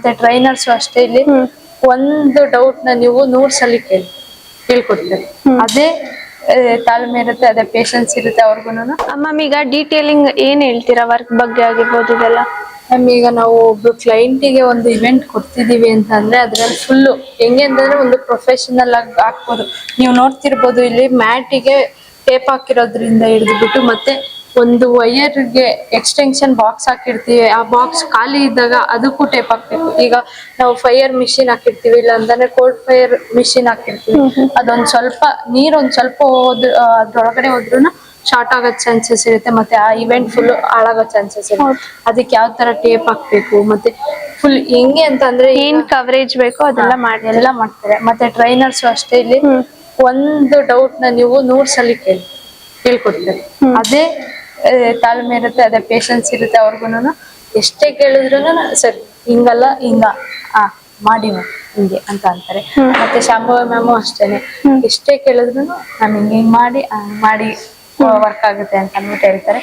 ಮತ್ತೆ ಟ್ರೈನರ್ಸ್ ಅಷ್ಟೇ ಇಲ್ಲಿ. ಒಂದು ಡೌಟ್ನ ನೀವು ನೂರ್ ಸಲ ಕೇಳಿ ಕೇಳ್ಕೊಡ್ತೀರಿ. ಅದೇ ತಾಳ್ಮೆ ಇರುತ್ತೆ ಅದೇ ಪೇಶನ್ಸ್ ಇರುತ್ತೆ ಅವ್ರಿಗೂ ಮ್ಯಾಮ್ ಈಗ ಡೀಟೇಲಿಂಗ್ ಏನ್ ಹೇಳ್ತೀರಾ? ವರ್ಕ್ ಬಗ್ಗೆ ಆಗಿರ್ಬೋದು ಇದೆಲ್ಲ. ಮ್ಯಾಮ್ ಈಗ ನಾವು ಒಬ್ರು ಕ್ಲೈಂಟಿಗೆ ಒಂದು ಇವೆಂಟ್ ಕೊಡ್ತಿದೀವಿ ಅಂತ ಅಂದ್ರೆ ಅದ್ರಲ್ಲಿ ಫುಲ್ಲು ಹೆಂಗೆ ಅಂತಂದ್ರೆ ಒಂದು ಪ್ರೊಫೆಷನಲ್ ಆಗಿ ಹಾಕ್ಬೋದು. ನೀವು ನೋಡ್ತಿರ್ಬೋದು ಇಲ್ಲಿ ಮ್ಯಾಟಿಗೆ ಟೇಪ್ ಹಾಕಿರೋದ್ರಿಂದ ಹಿಡಿದ್ಬಿಟ್ಟು ಮತ್ತೆ ಒಂದು ವೈಯರ್ಗೆ ಎಕ್ಸ್ಟೆನ್ಷನ್ ಬಾಕ್ಸ್ ಹಾಕಿರ್ತೀವಿ ಆ ಬಾಕ್ಸ್ ಖಾಲಿ ಇದ್ದಾಗ ಅದಕ್ಕೂ ಟೇಪ್ ಹಾಕ್ಬೇಕು. ಈಗ ನಾವು ಫೈರ್ ಮಿಷಿನ್ ಹಾಕಿರ್ತೀವಿ ಇಲ್ಲ ಅಂದ್ರೆ ಕೋಲ್ಡ್ ಫೈರ್ ಮಿಷಿನ್ ಹಾಕಿರ್ತೀವಿ ಅದೊಂದ್ ಸ್ವಲ್ಪ ನೀರ್ ಒಂದ್ ಸ್ವಲ್ಪ ಹೋದ್ ಆ, ಅದ್ರೊಳಗಡೆ ಹೋದ್ರು ಶಾರ್ಟ್ ಆಗೋ ಚಾನ್ಸಸ್ ಇರುತ್ತೆ ಮತ್ತೆ ಆ ಇವೆಂಟ್ ಫುಲ್ ಹಾಳಾಗೋ ಚಾನ್ಸಸ್ ಇರುತ್ತೆ. ಅದಕ್ಕೆ ಯಾವ ತರ ಟೇಪ್ ಹಾಕ್ಬೇಕು ಮತ್ತೆ ಫುಲ್ ಹೆಂಗೆ ಅಂತ ಅಂದ್ರೆ ಏನ್ ಕವರೇಜ್ ಬೇಕೋ ಅದೆಲ್ಲ ಮಾಡಿ ಎಲ್ಲ ಮಾಡ್ತಾರೆ. ಮತ್ತೆ ಟ್ರೈನರ್ಸ್ ಅಷ್ಟೇ ಇಲ್ಲಿ. ಒಂದು ಡೌಟ್ನ ನೀವು ನೂರ್ ಸಲ ಕೇಳಿ ಹೇಳ್ಕೊಡ್ತಾರೆ ಅದೇ ತಾಳ್ಮೆ ಇರುತ್ತೆ ಅದೇ ಪೇಶನ್ಸ್ ಇರುತ್ತೆ ಅವ್ರಿಗೂನು ಎಷ್ಟೇ ಕೇಳಿದ್ರು ಸರಿ ಹಿಂಗಲ್ಲ ಹಿಂಗ. ಆ ಮಾಡಿ ಹಿಂಗೆ ಅಂತ ಅಂತಾರೆ. ಮತ್ತೆ ಶಾಂಭವ ಮ್ಯಾಮು ಅಷ್ಟೇನೆ. ಎಷ್ಟೇ ಕೇಳಿದ್ರು ನಾನು ಹಿಂಗೆ ಹಿಂಗ್ ಮಾಡಿ ಮಾಡಿ ವರ್ಕ್ ಆಗುತ್ತೆ ಅಂತ ಅಂದ್ಬಿಟ್ಟು ಹೇಳ್ತಾರೆ.